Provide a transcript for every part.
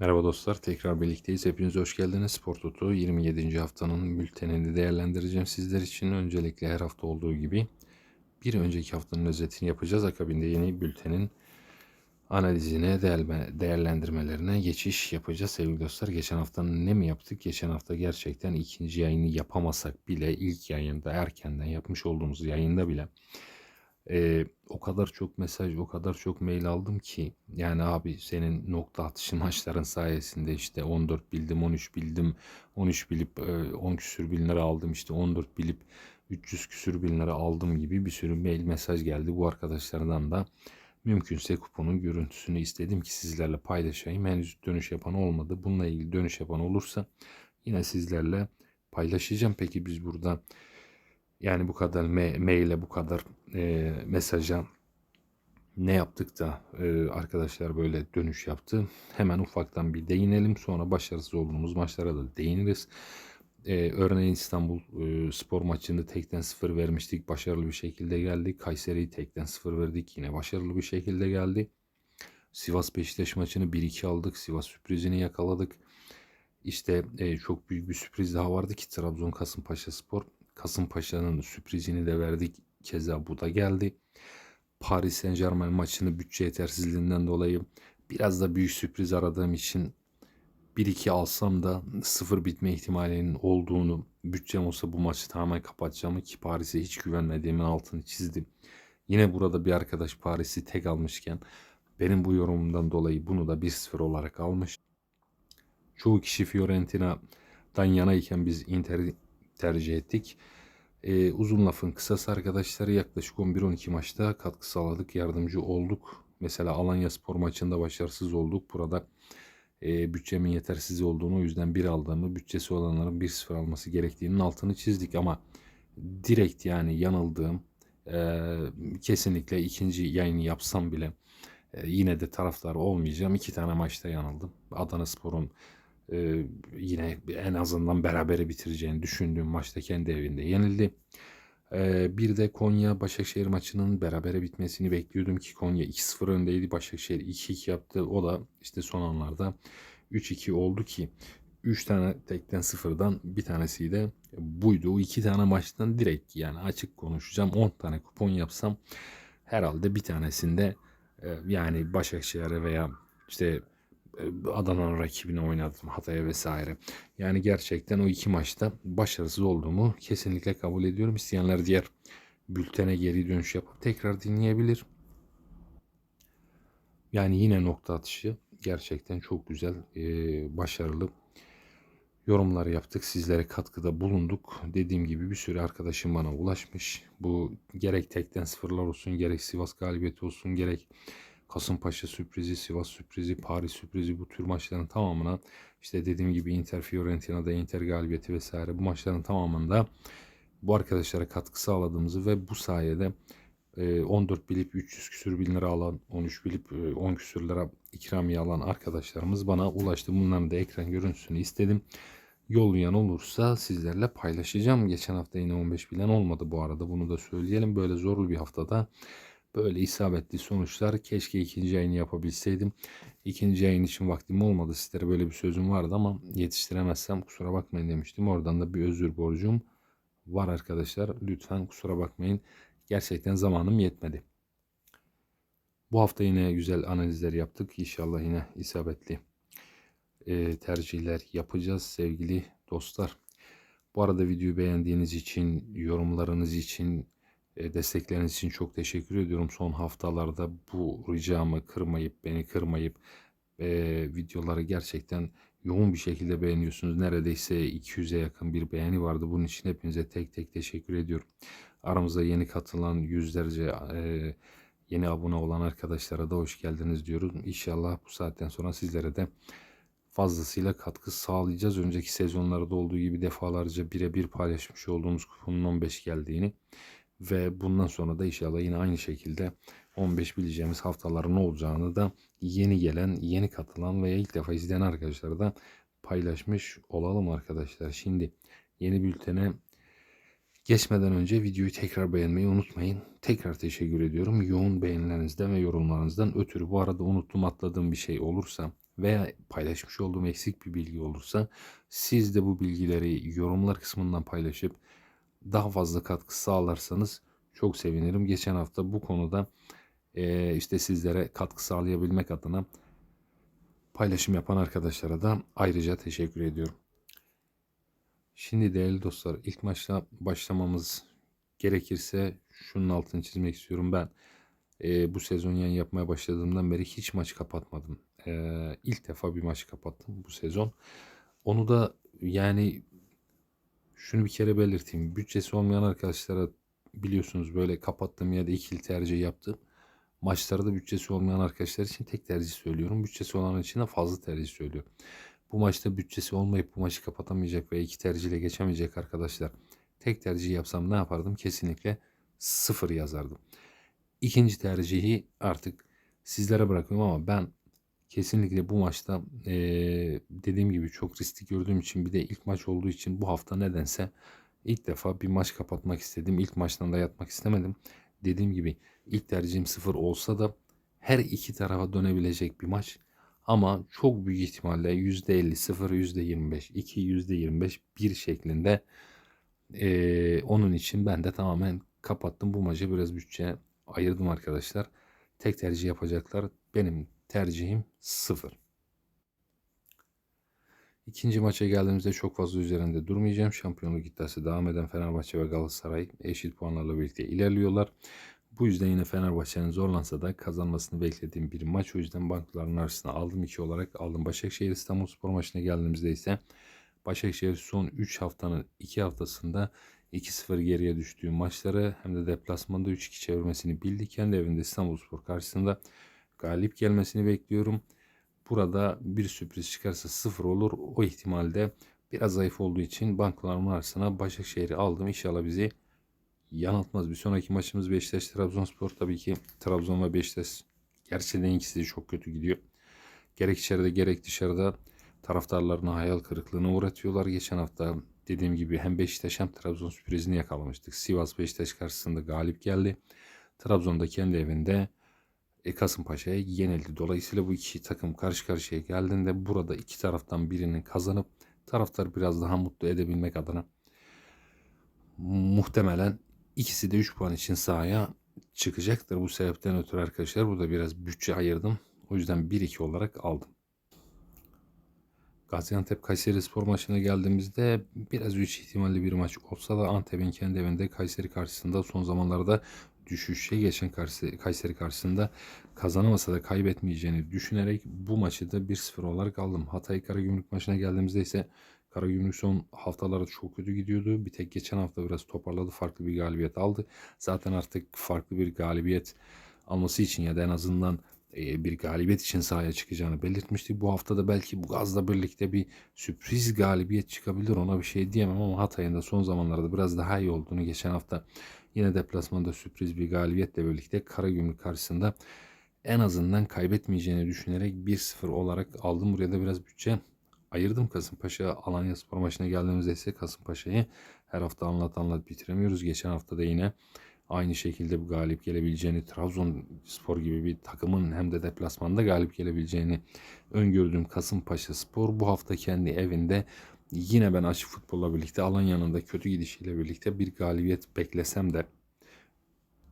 Merhaba dostlar, tekrar birlikteyiz. Hepiniz hoş geldiniz. Spor Toto 27. haftanın bültenini değerlendireceğim sizler için. Öncelikle her hafta olduğu gibi bir önceki haftanın özetini yapacağız. Akabinde yeni bültenin analizine, değerlendirmelerine geçiş yapacağız sevgili dostlar. Geçen haftanın ne mi yaptık? Geçen hafta gerçekten ikinci yayını yapamasak bile ilk yayında erkenden yapmış olduğumuz yayında bile ee, o kadar çok mesaj, o kadar çok mail aldım ki yani abi senin nokta atışı maçların sayesinde işte 14 bildim, 13 bildim, 13 bilip e, 10 küsür bin lira aldım işte 14 bilip 300 küsür bin lira aldım gibi bir sürü mail mesaj geldi. Bu arkadaşlardan da mümkünse kuponun görüntüsünü istedim ki sizlerle paylaşayım. Henüz dönüş yapan olmadı. Bununla ilgili dönüş yapan olursa yine sizlerle paylaşacağım. Peki biz burada yani bu kadar me- maile bu kadar e, mesaja ne yaptık da e, arkadaşlar böyle dönüş yaptı. Hemen ufaktan bir değinelim. Sonra başarısız olduğumuz maçlara da değiniriz. E, örneğin İstanbul e, spor maçını tekten sıfır vermiştik. Başarılı bir şekilde geldi. Kayseri'yi tekten sıfır verdik. Yine başarılı bir şekilde geldi. Sivas Beşiktaş maçını 1-2 aldık. Sivas sürprizini yakaladık. İşte e, çok büyük bir sürpriz daha vardı ki Trabzon Kasımpaşa Spor. Kasımpaşa'nın sürprizini de verdik. Keza bu da geldi. Paris Saint Germain maçını bütçe yetersizliğinden dolayı biraz da büyük sürpriz aradığım için 1-2 alsam da sıfır bitme ihtimalinin olduğunu bütçem olsa bu maçı tamamen kapatacağımı ki Paris'e hiç güvenmediğimin altını çizdim. Yine burada bir arkadaş Paris'i tek almışken benim bu yorumumdan dolayı bunu da 1-0 olarak almış. Çoğu kişi Fiorentina'dan yanayken biz Inter'i tercih ettik. Ee, uzun lafın kısası arkadaşları yaklaşık 11-12 maçta katkı sağladık, yardımcı olduk. Mesela Alanya Spor maçında başarısız olduk. Burada e, bütçemin yetersiz olduğunu o yüzden bir aldığımı, bütçesi olanların 1-0 alması gerektiğinin altını çizdik ama direkt yani yanıldığım e, kesinlikle ikinci yayını yapsam bile e, yine de taraftar olmayacağım. İki tane maçta yanıldım. Adana Spor'un e, yine en azından berabere bitireceğini düşündüğüm maçta kendi evinde yenildi. E, bir de Konya Başakşehir maçının berabere bitmesini bekliyordum ki Konya 2-0 öndeydi. Başakşehir 2-2 yaptı. O da işte son anlarda 3-2 oldu ki 3 tane tekten sıfırdan bir tanesi de buydu. O iki tane maçtan direkt yani açık konuşacağım 10 tane kupon yapsam herhalde bir tanesinde yani Başakşehir'e veya işte Adana'nın rakibine oynadım Hatay'a vesaire. Yani gerçekten o iki maçta başarısız olduğumu kesinlikle kabul ediyorum. İsteyenler diğer bültene geri dönüş yapıp tekrar dinleyebilir. Yani yine nokta atışı gerçekten çok güzel, e, başarılı yorumlar yaptık. Sizlere katkıda bulunduk. Dediğim gibi bir sürü arkadaşım bana ulaşmış. Bu gerek tekten sıfırlar olsun, gerek Sivas galibiyeti olsun, gerek Kasımpaşa sürprizi, Sivas sürprizi, Paris sürprizi bu tür maçların tamamına işte dediğim gibi Inter Fiorentina'da Inter galibiyeti vesaire bu maçların tamamında bu arkadaşlara katkı sağladığımızı ve bu sayede 14 e, bilip 300 küsür bin lira alan, 13 bilip 10 e, küsür lira ikramiye alan arkadaşlarımız bana ulaştı. Bunların da ekran görüntüsünü istedim. Yollayan olursa sizlerle paylaşacağım. Geçen hafta yine 15 bilen olmadı bu arada. Bunu da söyleyelim. Böyle zorlu bir haftada Böyle isabetli sonuçlar. Keşke ikinci yayını yapabilseydim. İkinci yayın için vaktim olmadı. Sizlere böyle bir sözüm vardı ama yetiştiremezsem kusura bakmayın demiştim. Oradan da bir özür borcum var arkadaşlar. Lütfen kusura bakmayın. Gerçekten zamanım yetmedi. Bu hafta yine güzel analizler yaptık. İnşallah yine isabetli e, tercihler yapacağız sevgili dostlar. Bu arada videoyu beğendiğiniz için, yorumlarınız için, destekleriniz için çok teşekkür ediyorum. Son haftalarda bu ricamı kırmayıp, beni kırmayıp e, videoları gerçekten yoğun bir şekilde beğeniyorsunuz. Neredeyse 200'e yakın bir beğeni vardı. Bunun için hepinize tek tek teşekkür ediyorum. Aramıza yeni katılan yüzlerce e, yeni abone olan arkadaşlara da hoş geldiniz diyoruz. İnşallah bu saatten sonra sizlere de fazlasıyla katkı sağlayacağız. Önceki sezonlarda olduğu gibi defalarca birebir paylaşmış olduğumuz kuponun 15 geldiğini ve bundan sonra da inşallah yine aynı şekilde 15 bileceğimiz haftaların olacağını da yeni gelen, yeni katılan veya ilk defa izleyen arkadaşlara da paylaşmış olalım arkadaşlar. Şimdi yeni bültene geçmeden önce videoyu tekrar beğenmeyi unutmayın. Tekrar teşekkür ediyorum. Yoğun beğenilerinizden ve yorumlarınızdan ötürü. Bu arada unuttum atladığım bir şey olursa veya paylaşmış olduğum eksik bir bilgi olursa siz de bu bilgileri yorumlar kısmından paylaşıp daha fazla katkı sağlarsanız çok sevinirim. Geçen hafta bu konuda eee, işte sizlere katkı sağlayabilmek adına paylaşım yapan arkadaşlara da ayrıca teşekkür ediyorum. Şimdi değerli dostlar ilk maçla başlamamız gerekirse şunun altını çizmek istiyorum. Ben eee, bu sezon yayın yapmaya başladığımdan beri hiç maç kapatmadım. Eee ilk defa bir maç kapattım bu sezon. Onu da yani şunu bir kere belirteyim. Bütçesi olmayan arkadaşlara biliyorsunuz böyle kapattığım ya da ikili tercih yaptım. Maçlarda bütçesi olmayan arkadaşlar için tek tercih söylüyorum. Bütçesi olan için de fazla tercih söylüyorum. Bu maçta bütçesi olmayıp bu maçı kapatamayacak ve iki tercihle geçemeyecek arkadaşlar. Tek tercih yapsam ne yapardım? Kesinlikle sıfır yazardım. İkinci tercihi artık sizlere bırakıyorum ama ben kesinlikle bu maçta eee, dediğim gibi çok riskli gördüğüm için bir de ilk maç olduğu için bu hafta nedense ilk defa bir maç kapatmak istedim. İlk maçtan da yatmak istemedim. Dediğim gibi ilk tercihim sıfır olsa da her iki tarafa dönebilecek bir maç. Ama çok büyük ihtimalle %50 0 %25 2 %25 1 şeklinde eee, onun için ben de tamamen kapattım. Bu maçı biraz bütçe ayırdım arkadaşlar. Tek tercih yapacaklar. Benim tercihim sıfır. İkinci maça geldiğimizde çok fazla üzerinde durmayacağım. Şampiyonluk iddiası devam eden Fenerbahçe ve Galatasaray eşit puanlarla birlikte ilerliyorlar. Bu yüzden yine Fenerbahçe'nin zorlansa da kazanmasını beklediğim bir maç. O yüzden bankların arasına aldım 2 olarak aldım. Başakşehir İstanbul Spor maçına geldiğimizde ise Başakşehir son 3 haftanın 2 haftasında 2-0 geriye düştüğü maçları hem de deplasmanda 3-2 çevirmesini bildi. Kendi evinde İstanbulspor karşısında galip gelmesini bekliyorum. Burada bir sürpriz çıkarsa 0 olur. O ihtimalde biraz zayıf olduğu için bankalarımın arasına Başakşehir'i aldım. İnşallah bizi yanıltmaz. Bir sonraki maçımız Beşiktaş Trabzonspor. Tabii ki Trabzon ve Beşiktaş gerçekten ikisi de çok kötü gidiyor. Gerek içeride gerek dışarıda taraftarlarına hayal kırıklığına uğratıyorlar. Geçen hafta dediğim gibi hem Beşiktaş hem Trabzon sürprizini yakalamıştık. Sivas Beşiktaş karşısında galip geldi. Trabzon'da kendi evinde e, Kasımpaşa'ya yenildi. Dolayısıyla bu iki takım karşı karşıya geldiğinde burada iki taraftan birinin kazanıp taraftar biraz daha mutlu edebilmek adına muhtemelen ikisi de 3 puan için sahaya çıkacaktır. Bu sebepten ötürü arkadaşlar burada biraz bütçe ayırdım. O yüzden 1-2 olarak aldım. Gaziantep Kayseri Spor maçına geldiğimizde biraz 3 ihtimalli bir maç olsa da Antep'in kendi evinde Kayseri karşısında son zamanlarda düşüşe geçen Kayseri, karşısında kazanamasa da kaybetmeyeceğini düşünerek bu maçı da 1-0 olarak aldım. Hatay Karagümrük maçına geldiğimizde ise Karagümrük son haftalarda çok kötü gidiyordu. Bir tek geçen hafta biraz toparladı. Farklı bir galibiyet aldı. Zaten artık farklı bir galibiyet alması için ya da en azından e, bir galibiyet için sahaya çıkacağını belirtmiştik. Bu hafta da belki bu gazla birlikte bir sürpriz galibiyet çıkabilir. Ona bir şey diyemem ama Hatay'ın da son zamanlarda biraz daha iyi olduğunu geçen hafta yine deplasmanda sürpriz bir galibiyetle birlikte Karagümrük karşısında en azından kaybetmeyeceğini düşünerek 1-0 olarak aldım. Buraya da biraz bütçe ayırdım. Kasımpaşa Alanya Spor maçına geldiğimizde ise Kasımpaşa'yı her hafta anlat anlat bitiremiyoruz. Geçen hafta da yine aynı şekilde bu galip gelebileceğini Trabzonspor gibi bir takımın hem de deplasmanda galip gelebileceğini öngördüğüm Kasımpaşa Spor bu hafta kendi evinde yine ben açık futbolla birlikte Alanya'nın da kötü gidişiyle birlikte bir galibiyet beklesem de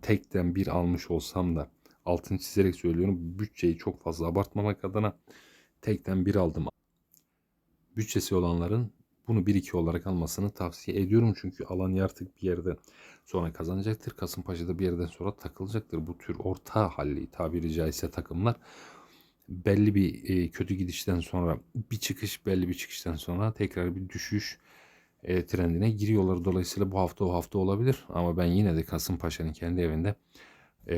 tekten bir almış olsam da altını çizerek söylüyorum bütçeyi çok fazla abartmamak adına tekten bir aldım. Bütçesi olanların bunu 1-2 olarak almasını tavsiye ediyorum. Çünkü Alanya artık bir yerde sonra kazanacaktır. Kasımpaşa'da bir yerden sonra takılacaktır. Bu tür orta halli tabiri caizse takımlar belli bir e, kötü gidişten sonra bir çıkış belli bir çıkıştan sonra tekrar bir düşüş e, trendine giriyorlar. Dolayısıyla bu hafta o hafta olabilir. Ama ben yine de Kasımpaşa'nın kendi evinde e,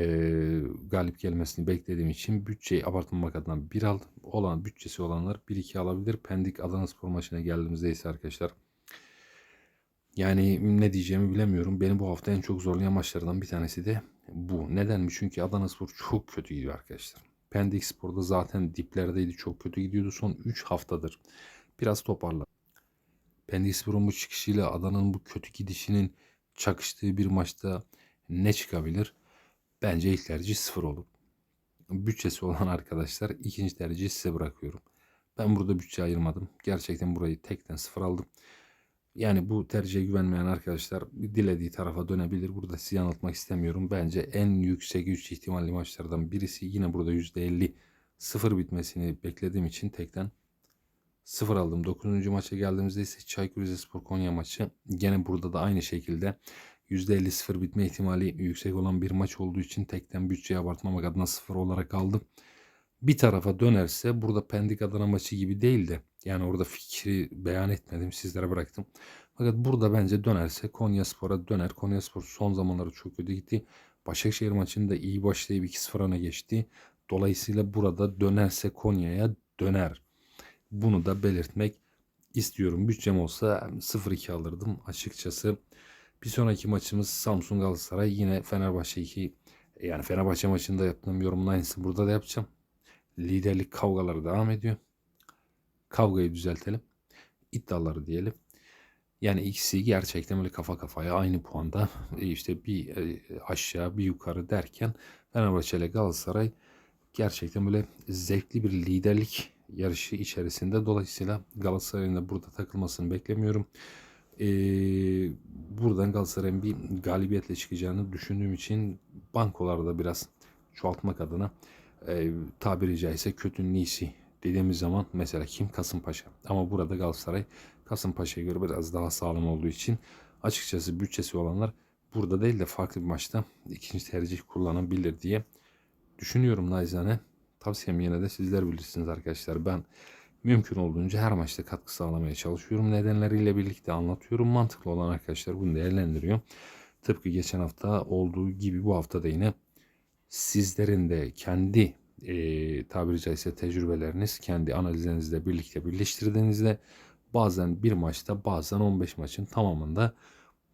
galip gelmesini beklediğim için bütçeyi abartmamak adına bir aldım. Olan bütçesi olanlar 1-2 alabilir. Pendik Adana Spor maçına geldiğimizde ise arkadaşlar yani ne diyeceğimi bilemiyorum. Beni bu hafta en çok zorlayan maçlardan bir tanesi de bu. Neden mi? Çünkü Adana Spor çok kötü gidiyor arkadaşlar. Pendik Spor'da zaten diplerdeydi. Çok kötü gidiyordu. Son 3 haftadır. Biraz toparla. Pendik Spor'un bu çıkışıyla Adana'nın bu kötü gidişinin çakıştığı bir maçta ne çıkabilir? Bence ilk tercih sıfır olur. Bütçesi olan arkadaşlar ikinci tercihi size bırakıyorum. Ben burada bütçe ayırmadım. Gerçekten burayı tekten sıfır aldım. Yani bu tercihe güvenmeyen arkadaşlar dilediği tarafa dönebilir. Burada sizi yanıltmak istemiyorum. Bence en yüksek 3 ihtimalli maçlardan birisi. Yine burada %50 sıfır bitmesini beklediğim için tekten sıfır aldım. 9. maça geldiğimizde ise Çaykur Rizespor Konya maçı. Gene burada da aynı şekilde %50 sıfır bitme ihtimali yüksek olan bir maç olduğu için tekten bütçeyi abartmamak adına sıfır olarak aldım. Bir tarafa dönerse burada Pendik Adana maçı gibi değil de yani orada fikri beyan etmedim sizlere bıraktım. Fakat burada bence dönerse Konya Spor'a döner. Konya Spor son zamanlarda çok kötü gitti. Başakşehir maçında iyi başlayıp 2-0 öne geçti. Dolayısıyla burada dönerse Konya'ya döner. Bunu da belirtmek istiyorum. Bütçem olsa 0-2 alırdım açıkçası. Bir sonraki maçımız Samsun Galatasaray. Yine Fenerbahçe 2 yani Fenerbahçe maçında yaptığım yorumun aynısını burada da yapacağım. Liderlik kavgaları devam ediyor. Kavgayı düzeltelim. İddiaları diyelim. Yani ikisi gerçekten böyle kafa kafaya aynı puanda işte bir e, aşağı bir yukarı derken Fenerbahçe ile Galatasaray gerçekten böyle zevkli bir liderlik yarışı içerisinde. Dolayısıyla Galatasaray'ın da burada takılmasını beklemiyorum. Ee, buradan Galatasaray'ın bir galibiyetle çıkacağını düşündüğüm için bankolarda biraz çoğaltmak adına e, tabiri caizse kötünün iyisi dediğimiz zaman mesela kim? Kasımpaşa. Ama burada Galatasaray Kasımpaşa'ya göre biraz daha sağlam olduğu için açıkçası bütçesi olanlar burada değil de farklı bir maçta ikinci tercih kullanabilir diye düşünüyorum naizane. Tavsiyem yine de sizler bilirsiniz arkadaşlar. Ben mümkün olduğunca her maçta katkı sağlamaya çalışıyorum. Nedenleriyle birlikte anlatıyorum. Mantıklı olan arkadaşlar bunu değerlendiriyor. Tıpkı geçen hafta olduğu gibi bu hafta da yine sizlerin de kendi e, tabiri caizse tecrübeleriniz kendi analizlerinizle birlikte birleştirdiğinizde bazen bir maçta bazen 15 maçın tamamında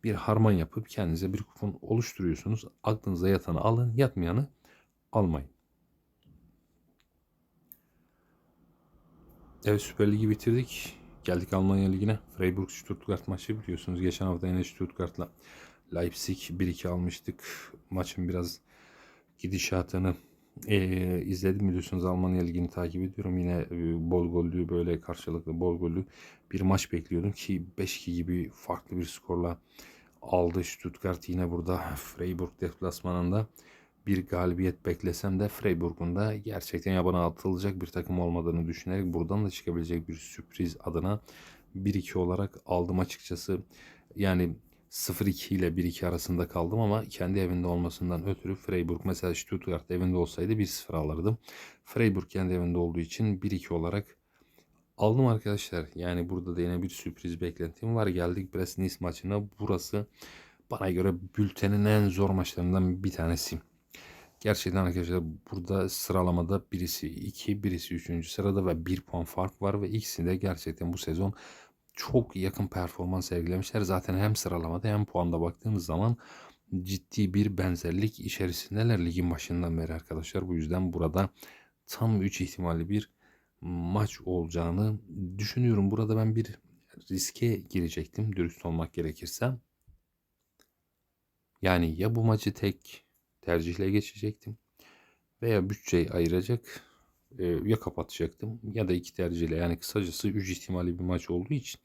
bir harman yapıp kendinize bir kupon oluşturuyorsunuz. Aklınıza yatanı alın, yatmayanı almayın. Evet Süper Ligi bitirdik. Geldik Almanya Ligi'ne. Freiburg Stuttgart maçı biliyorsunuz. Geçen hafta yine Stuttgart'la Leipzig 1-2 almıştık. Maçın biraz gidişatını e, izledim biliyorsunuz Almanya Ligi'ni takip ediyorum. Yine e, bol gollü böyle karşılıklı bol gollü bir maç bekliyordum ki 5-2 gibi farklı bir skorla aldı Stuttgart yine burada Freiburg deplasmanında bir galibiyet beklesem de Freiburg'un da gerçekten yabana atılacak bir takım olmadığını düşünerek buradan da çıkabilecek bir sürpriz adına 1-2 olarak aldım açıkçası. Yani 0-2 ile 1-2 arasında kaldım ama kendi evinde olmasından ötürü Freiburg mesela Stuttgart evinde olsaydı 1-0 alırdım. Freiburg kendi evinde olduğu için 1-2 olarak aldım arkadaşlar. Yani burada da yine bir sürpriz beklentim var. Geldik Brest-Nice maçına. Burası bana göre bültenin en zor maçlarından bir tanesi. Gerçekten arkadaşlar burada sıralamada birisi 2, birisi 3. sırada ve 1 puan fark var ve ikisi de gerçekten bu sezon çok yakın performans sergilemişler. Zaten hem sıralamada hem puanda baktığımız zaman ciddi bir benzerlik içerisindeler ligin başından beri arkadaşlar. Bu yüzden burada tam 3 ihtimali bir maç olacağını düşünüyorum. Burada ben bir riske girecektim dürüst olmak gerekirse. Yani ya bu maçı tek tercihle geçecektim veya bütçeyi ayıracak e, ya kapatacaktım ya da iki tercihle yani kısacası 3 ihtimali bir maç olduğu için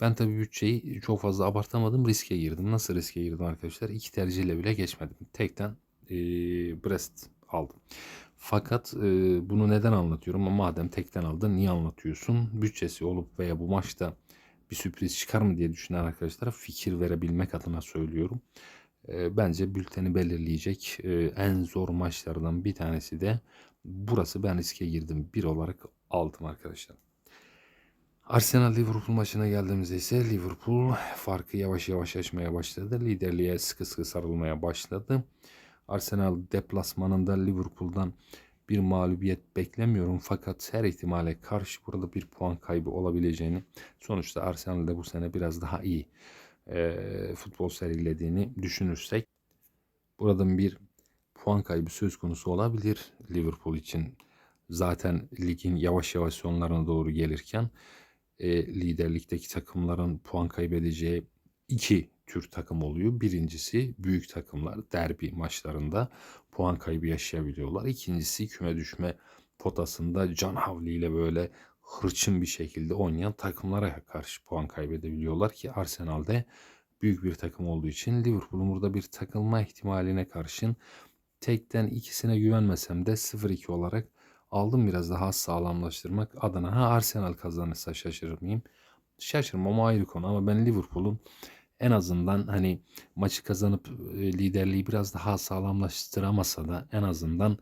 ben tabii bütçeyi çok fazla abartamadım riske girdim. Nasıl riske girdim arkadaşlar? İki tercihle bile geçmedim. Tekten e, Brest aldım. Fakat e, bunu neden anlatıyorum? Ama madem tekten aldın niye anlatıyorsun? Bütçesi olup veya bu maçta bir sürpriz çıkar mı diye düşünen arkadaşlara fikir verebilmek adına söylüyorum. Bence bülteni belirleyecek en zor maçlardan bir tanesi de burası. Ben riske girdim. Bir olarak aldım arkadaşlar. Arsenal Liverpool maçına geldiğimizde ise Liverpool farkı yavaş yavaş açmaya başladı. Liderliğe sıkı sıkı sarılmaya başladı. Arsenal deplasmanında Liverpool'dan bir mağlubiyet beklemiyorum fakat her ihtimale karşı burada bir puan kaybı olabileceğini sonuçta Arsenal'de bu sene biraz daha iyi e, futbol serilediğini düşünürsek buradan bir puan kaybı söz konusu olabilir Liverpool için. Zaten ligin yavaş yavaş sonlarına doğru gelirken e, liderlikteki takımların puan kaybedeceği iki tür takım oluyor. Birincisi büyük takımlar derbi maçlarında puan kaybı yaşayabiliyorlar. İkincisi küme düşme potasında can havliyle böyle hırçın bir şekilde oynayan takımlara karşı puan kaybedebiliyorlar ki Arsenal'de büyük bir takım olduğu için Liverpool'un burada bir takılma ihtimaline karşın tekten ikisine güvenmesem de 0-2 olarak aldım biraz daha sağlamlaştırmak adına. Ha Arsenal kazanırsa şaşırır mıyım? Şaşırmam ayrı konu ama ben Liverpool'un en azından hani maçı kazanıp e, liderliği biraz daha sağlamlaştıramasa da en azından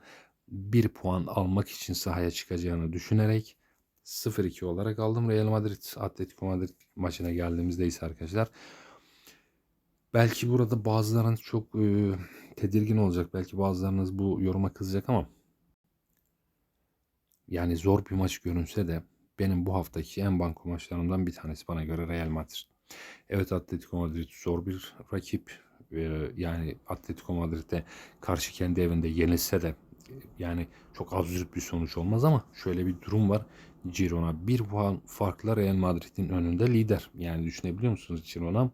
bir puan almak için sahaya çıkacağını düşünerek 0-2 olarak aldım. Real Madrid Atletico Madrid maçına geldiğimizde ise arkadaşlar belki burada bazılarınız çok e, tedirgin olacak. Belki bazılarınız bu yoruma kızacak ama yani zor bir maç görünse de benim bu haftaki en banko maçlarımdan bir tanesi bana göre Real Madrid. Evet Atletico Madrid zor bir rakip. Ee, yani Atletico Madrid'de karşı kendi evinde yenilse de yani çok absürt bir sonuç olmaz ama şöyle bir durum var. Girona bir puan farkla Real Madrid'in önünde lider. Yani düşünebiliyor musunuz Girona?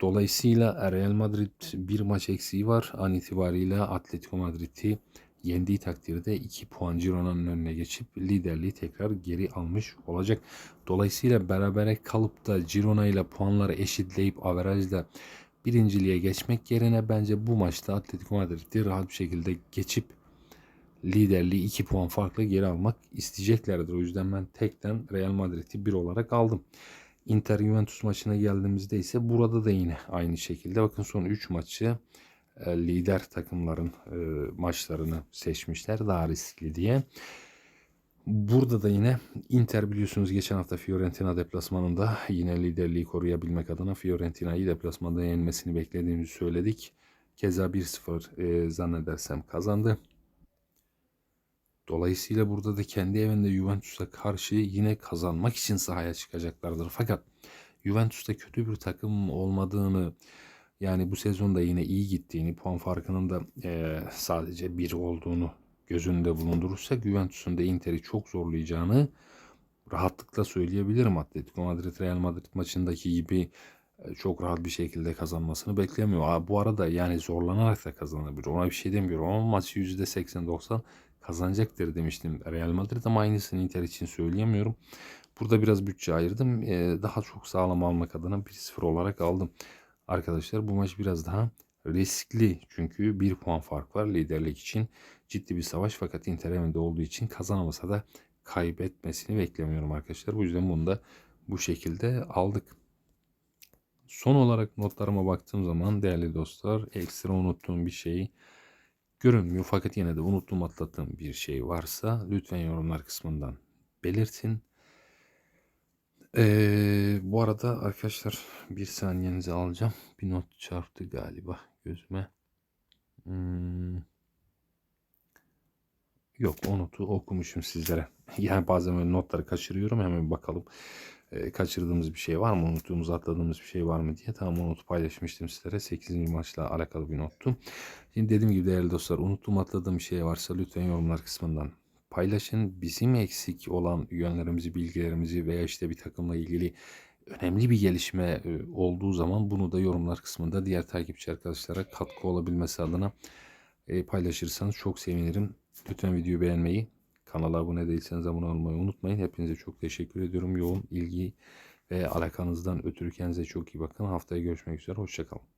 Dolayısıyla Real Madrid bir maç eksiği var. An itibariyle Atletico Madrid'i yendiği takdirde 2 puan Girona'nın önüne geçip liderliği tekrar geri almış olacak. Dolayısıyla berabere kalıp da Girona ile puanları eşitleyip averajla birinciliğe geçmek yerine bence bu maçta Atletico Madrid'i rahat bir şekilde geçip liderliği 2 puan farklı geri almak isteyeceklerdir. O yüzden ben tekten Real Madrid'i 1 olarak aldım. Inter Juventus maçına geldiğimizde ise burada da yine aynı şekilde bakın son 3 maçı e, lider takımların e, maçlarını seçmişler daha riskli diye. Burada da yine Inter biliyorsunuz geçen hafta Fiorentina deplasmanında yine liderliği koruyabilmek adına Fiorentina'yı deplasmanda yenmesini beklediğimizi söyledik. Keza 1-0 e, zannedersem kazandı. Dolayısıyla burada da kendi evinde Juventus'a karşı yine kazanmak için sahaya çıkacaklardır. Fakat Juventus'ta kötü bir takım olmadığını yani bu sezonda yine iyi gittiğini, puan farkının da e, sadece bir olduğunu göz önünde bulundurursak Juventus'un da Inter'i çok zorlayacağını rahatlıkla söyleyebilirim. Atletico Madrid Real Madrid maçındaki gibi e, çok rahat bir şekilde kazanmasını beklemiyor. Bu arada yani zorlanarak da kazanabilir. Ona bir şey demiyorum ama maçı %80-90 kazanacaktır demiştim. Real Madrid ama aynısını Inter için söyleyemiyorum. Burada biraz bütçe ayırdım. Ee, daha çok sağlam almak adına 1-0 olarak aldım. Arkadaşlar bu maç biraz daha riskli. Çünkü bir puan fark var liderlik için. Ciddi bir savaş fakat Inter evinde olduğu için kazanamasa da kaybetmesini beklemiyorum arkadaşlar. Bu yüzden bunu da bu şekilde aldık. Son olarak notlarıma baktığım zaman değerli dostlar ekstra unuttuğum bir şey görünmüyor. Fakat yine de unuttuğum atlattığım bir şey varsa lütfen yorumlar kısmından belirtin. Ee, bu arada arkadaşlar bir saniyenizi alacağım. Bir not çarptı galiba gözüme. Hmm. Yok o notu okumuşum sizlere. Yani bazen böyle notları kaçırıyorum hemen bakalım. Ee, kaçırdığımız bir şey var mı? Unuttuğumuz atladığımız bir şey var mı diye. Tamam o notu paylaşmıştım sizlere. 8. maçla alakalı bir nottu. Şimdi dediğim gibi değerli dostlar unuttuğum atladığım bir şey varsa lütfen yorumlar kısmından paylaşın. Bizim eksik olan yönlerimizi, bilgilerimizi veya işte bir takımla ilgili önemli bir gelişme e, olduğu zaman bunu da yorumlar kısmında diğer takipçi arkadaşlara katkı olabilmesi adına e, paylaşırsanız çok sevinirim. Lütfen videoyu beğenmeyi, kanala abone değilseniz abone olmayı unutmayın. Hepinize çok teşekkür ediyorum. Yoğun ilgi ve alakanızdan ötürü kendinize çok iyi bakın. Haftaya görüşmek üzere. Hoşçakalın.